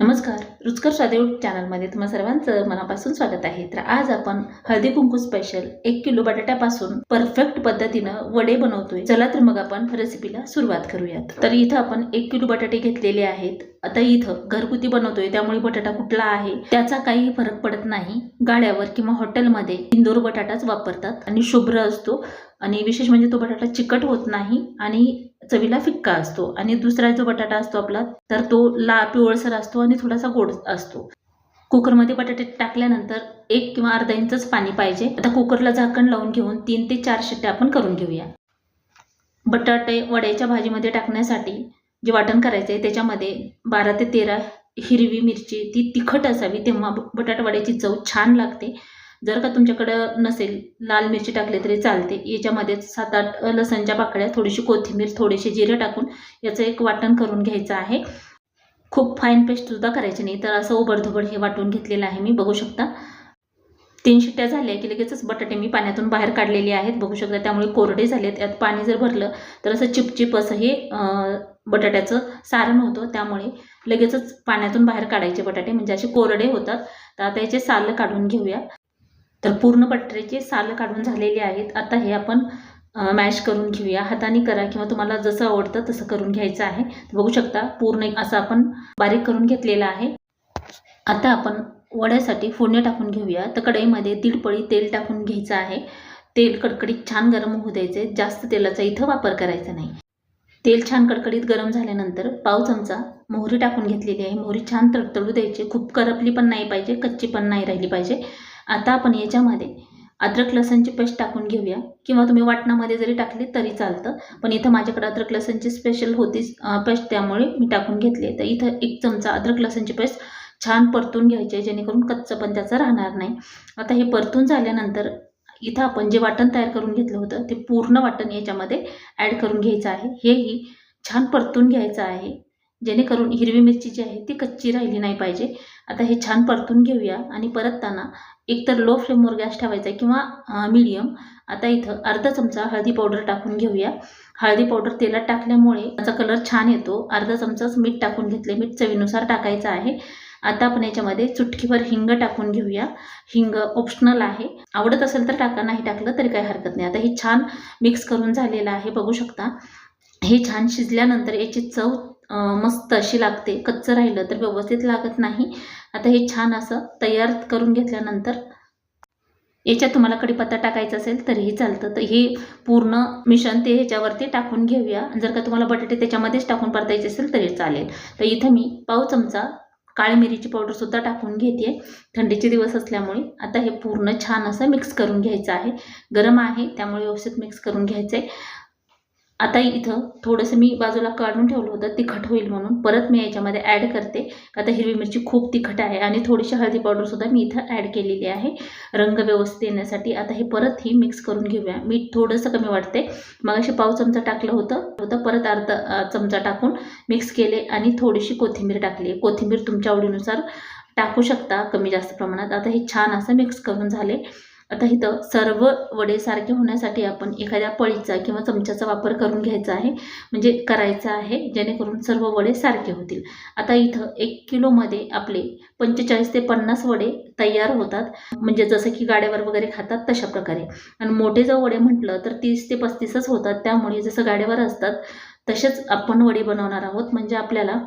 नमस्कार रुचकर स्वादेव चॅनलमध्ये तुम्हा सर्वांचं मनापासून स्वागत आहे. तर आज आपण हळदी कुंकू स्पेशल एक किलो बटाट्यापासून परफेक्ट पद्धतीनं वडे बनवतोय. चला तर मग आपण रेसिपीला सुरुवात करूयात. तर इथं आपण एक किलो बटाटे घेतलेले आहेत. आता इथं घरगुती बनवतोय त्यामुळे बटाटा कुठला आहे त्याचा काही फरक पडत नाही. गाड्यावर किंवा हॉटेलमध्ये इंदोर बटाटाच वापरतात आणि शुभ्र असतो. आणि विशेष म्हणजे तो बटाटा चिकट होत नाही आणि चवीला फिक्का असतो आणि दुसरा जो बटाटा असतो आपला तर तो ला पिवळसर असतो आणि थोडासा गोड असतो. कुकरमध्ये बटाटे टाकल्यानंतर एक किंवा अर्धा इंचच पाणी पाहिजे. आता कुकरला झाकण लावून घेऊन तीन ते चार शिट्ट्या आपण करून घेऊया. बटाटे वड्याच्या भाजीमध्ये टाकण्यासाठी जे वाटण करायचं आहे त्याच्यामध्ये बारा ते तेरा हिरवी मिरची ती तिखट असावी तेव्हा बटाटवड्याची चव छान लागते. जर का तुमच्याकडं नसेल लाल मिरची टाकली तरी चालते. याच्यामध्ये सात आठ लसणच्या पाकळ्या थोडीशी कोथिंबीर थोडेसे जिरे टाकून याचं एक वाटण करून घ्यायचं आहे. खूप फाईन पेस्टसुद्धा करायची नाही तर असं उबडधुबड हे वाटून घेतलेलं आहे मी बघू शकता. तीन शिट्ट्या झाल्या की लगेचच बटाटे मी पाण्यातून बाहेर काढलेले आहेत बघू शकता. त्यामुळे कोरडे झालेत यात पाणी जर भरलं तर असं चिपचिप असं हे बटाट्याचं सारण होतं. त्यामुळे लगेचच पाण्यातून बाहेर काढायचे बटाटे म्हणजे असे कोरडे होतात. तर आता याचे सालं काढून घेऊया. तर पूर्ण बटाट्याचे साल काढून झालेले आहेत. आता हे आपण मॅश करून घेऊया. हाताने करा किंवा तुम्हाला जसं आवडतं तसं करून घ्यायचं आहे. बघू शकता पूर्ण एक असं आपण बारीक करून घेतलेलं आहे. आता आपण वड्यासाठी फोडणी टाकून घेऊया. तर कढईमध्ये दीड पळी तेल टाकून घ्यायचं आहे. तेल कडकडीत छान गरम होऊ द्यायचे. जास्त तेलाचा इथं वापर करायचा नाही. तेल छान कडकडीत गरम झाल्यानंतर पाव चमचा मोहरी टाकून घेतलेली आहे. मोहरी छान तडतडू द्यायची. खूप करपली पण नाही पाहिजे कच्ची पण नाही राहिली पाहिजे. आता आपण याच्यामध्ये अद्रक लसणची पेस्ट टाकून घेऊया. किंवा तुम्ही वाटणामध्ये जरी टाकली तरी चालतं. पण इथं माझ्याकडे अद्रक लसणची स्पेशल होतीच पेस्ट त्यामुळे मी टाकून घेतली तर इथं एक चमचा अद्रक लसणची पेस्ट छान परतून घ्यायची आहे जेणेकरून कच्चं पण त्याचं राहणार नाही. आता हे परतून झाल्यानंतर इथं आपण जे वाटण तयार करून घेतलं होतं ते पूर्ण वाटण याच्यामध्ये ॲड करून घ्यायचं आहे. हेही छान परतून घ्यायचं आहे. जेणेकरून हिरवी मिरची जी आहे ती कच्ची राहिली नाही पाहिजे. आता हे छान परतून घेऊया आणि परतताना एकतर लो फ्लेमवर गॅस ठेवायचा आहे किंवा मिडियम आता इथं अर्धा चमचा हळदी पावडर टाकून घेऊया. हळदी पावडर तेलात टाकल्यामुळे त्याचा कलर छान येतो. अर्धा चमचाच मीठ टाकून घेतले मीठ चवीनुसार टाकायचं आहे. आता आपण याच्यामध्ये चुटकीवर हिंग टाकून घेऊया. हिंग ऑप्शनल आहे. आवडत असेल तर टाका नाही टाकलं तरी काही हरकत नाही. आता हे छान मिक्स करून झालेलं आहे. बघू शकता. हे छान शिजल्यानंतर याची चव मस्त अशी लागते. कच्चं राहिलं तर व्यवस्थित लागत नाही. आता हे छान असं तयार करून घेतल्यानंतर याच्यात तुम्हाला कढीपत्ता टाकायचा असेल तरीही चालतं. तर हे पूर्ण मिश्रण ते ह्याच्यावरती टाकून घेऊया. जर का तुम्हाला बटाटे त्याच्यामध्येच टाकून परतायचे असेल तरी चालेल. तर इथं मी पाव चमचा काळी मिरीची पावडरसुद्धा टाकून घेते थंडीचे दिवस असल्यामुळे आता हे पूर्ण छान असं मिक्स करून घ्यायचं आहे. गरम आहे त्यामुळे व्यवस्थित मिक्स करून घ्यायचं आहे आता इथं थोडंसं मी बाजूला काढून ठेवलं होतं तिखट होईल म्हणून. परत मी याच्यामध्ये ॲड करते. आता हिरवी मिरची खूप तिखट आहे आणि थोडीशी हळदी पावडरसुद्धा मी इथं ॲड केलेली आहे. रंग व्यवस्थित येण्यासाठी आता हे परत ही मिक्स करून घेऊया. मीठ थोडंसं कमी वाटते मग असे पाव चमचा टाकलं होतं. होतं परत अर्धा चमचा टाकून मिक्स केले आणि थोडीशी कोथिंबीर टाकली. कोथिंबीर तुमच्या आवडीनुसार टाकू शकता कमी जास्त प्रमाणात. आता हे छान असं मिक्स करून झाले. आता इथं सर्व वडे सारखे होण्यासाठी आपण एखाद्या पळीचा किंवा चमच्याचा वापर करून घ्यायचा आहे. म्हणजे करायचा आहे जेणेकरून सर्व वडे सारखे होतील. आता इथं एक किलोमध्ये आपले पंचेचाळीस ते पन्नास वडे तयार होतात. म्हणजे जसं की गाड्यावर वगैरे खातात तशा प्रकारे. आणि मोठे जर वडे म्हटलं तर तीस ते पस्तीसच होतात. त्यामुळे जसं गाड्यावर असतात तसेच आपण वडे बनवणार आहोत. म्हणजे आपल्याला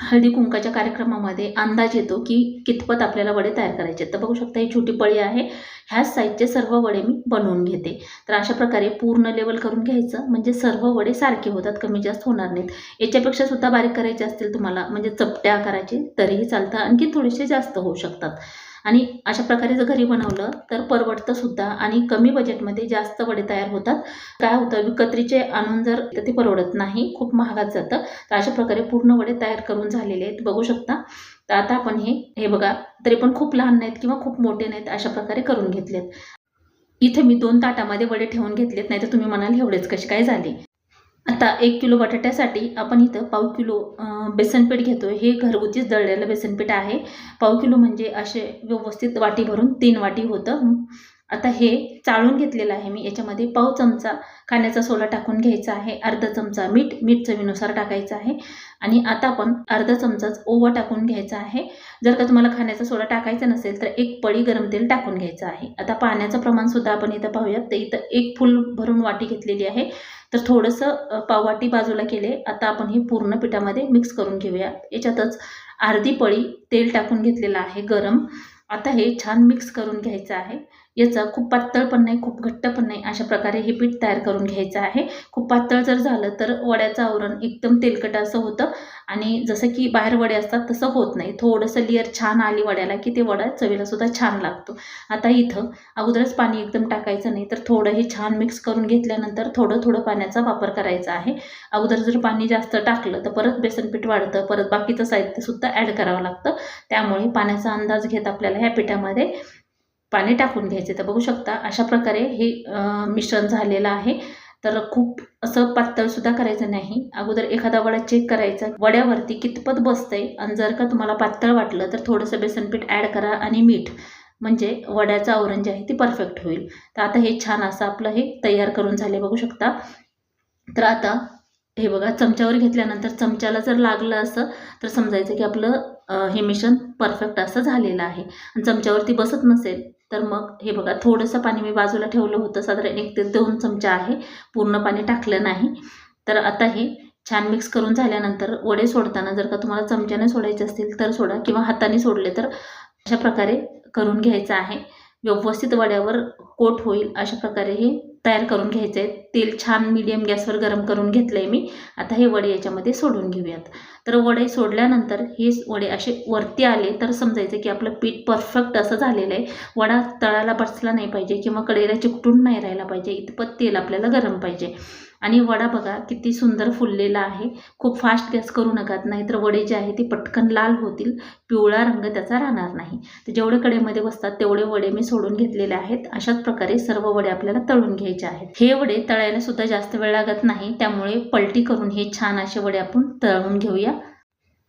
हळदी कुंकाच्या कार्यक्रमामध्ये अंदाज येतो की कितपत आपल्याला वडे तयार करायचे. आहेत. तर बघू शकता ही छोटी पळी आहे. ह्याच साईजचे सर्व वडे मी बनवून घेते. तर अशा प्रकारे पूर्ण लेवल करून घ्यायचं. म्हणजे सर्व वडे सारखे होतात कमी जास्त होणार नाहीत. याच्यापेक्षा सुद्धा बारीक करायचे असतील तुम्हाला म्हणजे चपट्या करायचे तरीही चालतं. आणखी थोडेसे जास्त होऊ शकतात. आणि अशा प्रकारे जर घरी बनवलं तर परवडतं सुद्धा आणि कमी बजेटमध्ये जास्त वडे तयार होतात. काय होतं विकत्रीचे आणून जर ते परवडत नाही खूप महागात जातं. तर अशा प्रकारे पूर्ण वडे तयार करून झालेले आहेत बघू शकता. तर आता आपण हे हे बघा तरी पण खूप लहान नाहीत किंवा खूप मोठे नाहीत अशा प्रकारे करून घेतलेत. इथे मी दोन ताटामध्ये वडे ठेवून घेतलेत नाही तर तुम्ही म्हणाल एवढेच कसे? काय झाले? आता एक किलो बटाट्यासाठी आपण इथं पाव किलो बेसनपीठ घेतो हे घरगुतीच दळलेलं बेसनपीठ आहे. पाव किलो म्हणजे असे व्यवस्थित वाटी भरून तीन वाटी होतं. आता हे चाळून घेतलेलं आहे मी. याच्यामध्ये पाव चमचा खाण्याचा सोला टाकून घ्यायचा आहे. अर्धा चमचा मीठ मीठ चवीनुसार टाकायचं आहे. आणि आता आपण अर्धा चमचाच ओवा टाकून घ्यायचा आहे. जर का तुम्हाला खाण्याचा सोडा टाकायचा नसेल तर एक पळी गरम तेल टाकून घ्यायचं आहे. आता पाण्याचं प्रमाणसुद्धा आपण इथं पाहूयात. तर इथं एक फुल भरून वाटी घेतलेली आहे. तर थोडंसं पाववाटी बाजूला केले. आता आपण हे पूर्ण पिठामध्ये मिक्स करून घेऊया. याच्यातच अर्धी पळी तेल टाकून घेतलेलं आहे गरम. आता हे छान मिक्स करून घ्यायचं आहे. याचा खूप पातळ पण नाही खूप घट्ट पण नाही अशा प्रकारे हे पीठ तयार करून घ्यायचं आहे. खूप पातळ जर झालं तर वड्याचं आवरण एकदम तेलकट असं होतं आणि जसं की बाहेर वडे असतात तसं होत नाही. थोडंसं लेअर छान आली वड्याला की ते वडा चवीला सुद्धा छान लागतो. आता इथं अगोदरच पाणी एकदम टाकायचं नाही तर थोडं हे छान मिक्स करून घेतल्यानंतर थोडं थोडं पाण्याचा वापर करायचा आहे. अगोदर जर पाणी जास्त टाकलं तर परत बेसन पीठ वाढतं परत बाकीचं साहित्यसुद्धा ॲड करावं लागतं. त्यामुळे पाण्याचा अंदाज घेत आपल्याला ह्या पिठामध्ये पाणी टाकून घ्यायचे. तर बघू शकता अशा प्रकारे हे मिश्रण झालेलं आहे. तर खूप असं पातळसुद्धा करायचं नाही. अगोदर एखादा वडा चेक करायचा. वड्यावरती कितपत बसतंय आणि जर का तुम्हाला पातळ वाटलं तर थोडंसं बेसनपीठ ॲड करा आणि मीठ म्हणजे वड्याचं आवरण जे आहे ते परफेक्ट होईल. तर आता हे छान असं आपलं हे तयार करून झाले बघू शकता. तर आता हे बघा चमच्यावर घेतल्यानंतर चमच्याला जर लागलं असं तर समजायचं की आपलं हे मिश्रण परफेक्ट असं झालेलं आहे. आणि चमच्यावरती बसत नसेल तर मग हे बघा थोडंसं पाणी मी बाजूला ठेवलं होतं. साधारण एक ते दोन चमचा आहे. पूर्ण पाणी टाकलं नाही. तर आता हे छान मिक्स करून झाल्यानंतर वडे सोडताना जर का तुम्हाला चमच्याने सोडायचे असतील तर सोडा किंवा हाताने सोडले तर अशा प्रकारे करून घ्यायचं आहे. व्यवस्थित वड्यावर कोट होईल अशा प्रकारे हे तयार करून घ्यायचं आहे. तेल छान मीडियम गॅसवर गरम करून घेतलं आहे मी. आता हे वडे याच्यामध्ये सोडून घेऊयात. तर वडे सोडल्यानंतर हे वडे असे वरती आले तर समजायचं की आपलं पीठ परफेक्ट असं झालेलं आहे. वडा तळाला बसला नाही पाहिजे किंवा कडेला चिकटून नाही राहिला पाहिजे. इतपत तेल आपल्याला गरम पाहिजे. आणि वडा बघा किती सुंदर फुललेला आहे. खूप फास्ट गॅस करू नका नाहीतर वडे जे आहे ते पटकन लाल होतील पिवळा रंग त्याचा राहणार नाही. तर जेवढे कडेमध्ये बसतात तेवढे वडे मी सोडून घेतलेले आहेत. अशाच प्रकारे सर्व वडे आपल्याला तळून घ्यायचे आहेत. हे वडे तळायला सुद्धा जास्त वेळ लागत नाही त्यामुळे पलटी करून हे छान असे वडे आपण तळून घेऊया.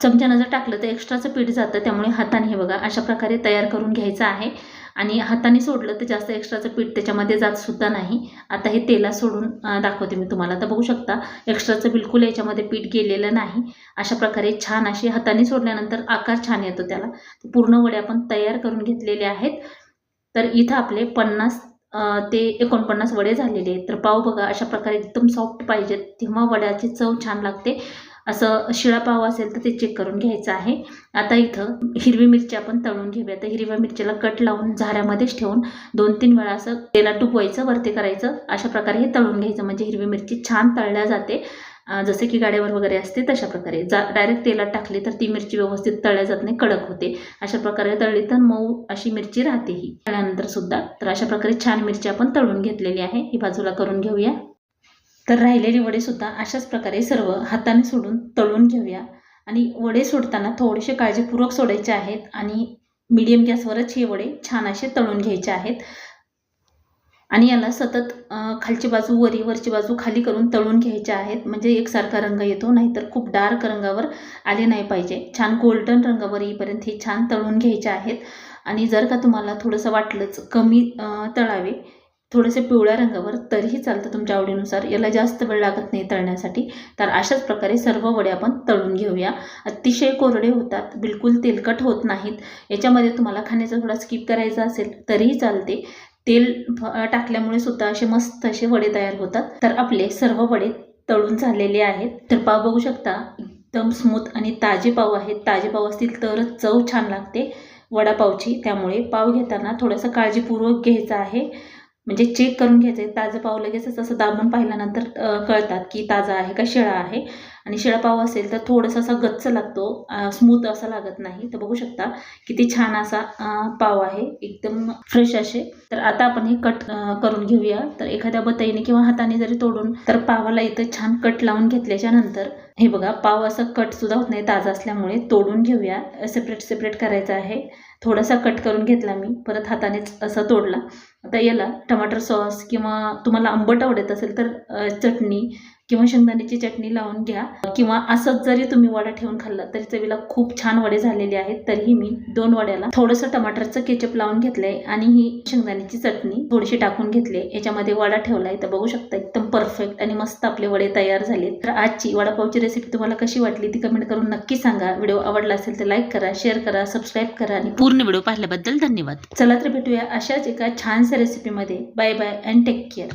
चमच्यानं जर टाकलं तर एक्स्ट्राचं पीठ जातं त्यामुळे हाताने हे बघा अशा प्रकारे तयार करून घ्यायचं आहे. आणि हाताने सोडलं तर जास्त एक्स्ट्राचं पीठ त्याच्यामध्ये जातसुद्धा नाही. आता हे तेला सोडून दाखवते मी तुम्हाला. तर बघू शकता एक्स्ट्राचं बिलकुल याच्यामध्ये पीठ गेलेलं नाही. अशा प्रकारे छान असे हाताने सोडल्यानंतर आकार छान येतो त्याला. पूर्ण वडे आपण तयार करून घेतलेले आहेत. तर इथं आपले पन्नास ते एकोणपन्नास वडे झालेले आहेत. तर पाव बघा अशा प्रकारे एकदम सॉफ्ट पाहिजेत. तेव्हा वड्याची चव छान लागते. असं शिळा पाव असेल तर ते चेक करून घ्यायचं आहे. आता इथं हिरवी मिरची आपण तळून घेऊया. तर हिरव्या मिरचीला कट लावून झाऱ्यामध्येच ठेवून दोन तीन वेळा असं तेला टुपवायचं वरती करायचं. अशा प्रकारे हे तळून घ्यायचं. म्हणजे हिरवी मिरची छान तळल्या जाते. जसे की गाड्यावर वगैरे असते तशा प्रकारे. जा डायरेक्ट तेलात टाकली तर ती मिरची व्यवस्थित तळल्या जात नाही कडक होते. अशा प्रकारे तळली तर मऊ अशी मिरची राहते ही तळल्यानंतर सुद्धा तर अशा प्रकारे छान मिरची आपण तळून घेतलेली आहे. ही बाजूला करून घेऊया. तर राहिलेली वडे सुद्धा अशाच प्रकारे सर्व हाताने सोडून तळून घेऊया. आणि वडे सोडताना थोडेसे काळजीपूर्वक सोडायचे आहेत आणि मीडियम गॅसवरच हे वडे छान असे तळून घ्यायचे आहेत. आणि याला सतत खालची बाजू वरी वरची बाजू खाली करून तळून घ्यायच्या आहेत. म्हणजे एकसारखा रंग येतो नाहीतर खूप डार्क रंगावर आले नाही पाहिजे. छान गोल्डन रंगावर येईपर्यंत हे छान तळून घ्यायचे आहेत. आणि जर का तुम्हाला थोडंसं वाटलंच कमी तळावे थोडेसे पिवळ्या रंगावर तरीही चालतं तुमच्या आवडीनुसार. याला जास्त वेळ लागत नाही तळण्यासाठी. तर अशाच प्रकारे सर्व वडे आपण तळून घेऊया. अतिशय कोरडे होतात. बिलकुल तेलकट होत नाहीत. याच्यामध्ये तुम्हाला खाण्याचा थोडा स्किप करायचा असेल तरीही चालते. तेल टाकल्यामुळे सुद्धा असे मस्त असे वडे तयार होतात. तर आपले सर्व वडे तळून झालेले आहेत. तर पाव बघू शकता. एकदम स्मूथ आणि ताजे पाव आहेत. ताजे पाव असतील तरच चव छान लागते वडापावची. त्यामुळे पाव घेताना थोडंसं काळजीपूर्वक घ्यायचं आहे. म्हणजे चेक करून घ्यायचं आहे ताजं पाव लगेचच असं दाबून पाहिल्यानंतर कळतात की ताजा आहे का शिळा आहे. आणि शिळा पाव असेल तर थोडंसं असा गच्च लागतो स्मूथ असा लागत नाही. तर बघू शकता किती छान असा पाव आहे. एकदम फ्रेश असे. तर आता आपण हे कट करून घेऊया. तर एखाद्या बताईने किंवा हाताने जरी तोडून तर पावाला इथं छान कट लावून घेतल्याच्या नंतर हे बघा पाव असं कटसुद्धा होत नाही ताजा असल्यामुळे तोडून घेऊया. सेपरेट सेपरेट करायचं आहे. थोडासा कट करून घेतला मी परत हातानेच असा तोडला. आता याला टमाटर सॉस किंवा तुम्हाला आंबट आवडत असेल तर चटणी किंवा शेंगदाण्याची चटणी लावून घ्या. किंवा असंच जरी तुम्ही वडा ठेवून खाल्ला तरी चवीला खूप छान वडे झालेले आहेत. तरीही मी दोन वड्याला थोडंसं टमाटरचं केचप लावून घेतलंय आणि ही शेंगदाण्याची चटणी थोडीशी टाकून घेतली याच्यामध्ये वडा ठेवलाय तर बघू शकता एकदम परफेक्ट आणि मस्त आपले वडे तयार झाले तर आजची वडापावची रेसिपी तुम्हाला कशी वाटली ती कमेंट करून नक्की सांगा. व्हिडिओ आवडला असेल तर लाईक करा शेअर करा सबस्क्राईब करा आणि पूर्ण व्हिडिओ पाहिल्याबद्दल धन्यवाद. चला तर भेटूया अशाच एका छानशा रेसिपीमध्ये bye bye and take care